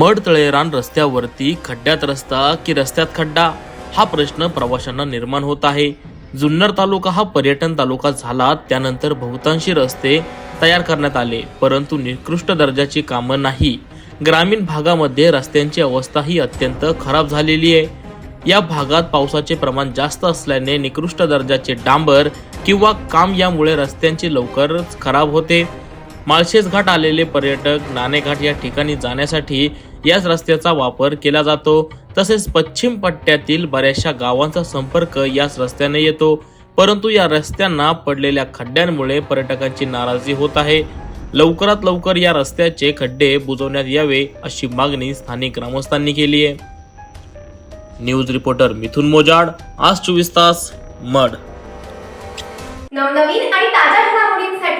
Mud तळेरान रस्त्यावरती खड्ड्यात रस्ता की रस्त्यात खड्डा? हा प्रश्न प्रवाशांना निर्माण होत आहे. जुन्नर तालुका हा पर्यटन तालुका झाला त्यानंतर बहुतांशी रस्ते तयार करण्यात आले परंतु निकृष्ट दर्जाची कामं नाही. ग्रामीण भागामध्ये रस्त्यांची अवस्था ही अत्यंत खराब झालेली आहे. या भागात पावसाचे प्रमाण जास्त असल्याने निकृष्ट दर्जाचे डांबर किंवा काम यामुळे रस्त्यांची लवकरच खराब होते. माळशेज घाट आलेले पर्यटक नाणेघाट या ठिकाणी जाण्यासाठी याच रस्त्याचा वापर केला जातो. तसेच पश्चिम पट्ट्यातील बऱ्याचशा गावांचा संपर्क याच रस्त्याने येतो. परंतु या रस्त्यांना पडलेल्या खड्ड्यांमुळे पर्यटकांची नाराजी होत आहे. लवकरात लवकर या रस्त्याचे खड्डे बुजवण्यात यावे अशी मागणी स्थानिक ग्रामस्थांनी केली आहे. न्यूज रिपोर्टर मिथुन मोजाड आज चोवीस तास मड. नवनवीन आणि ताज्या घडामोडींसाठी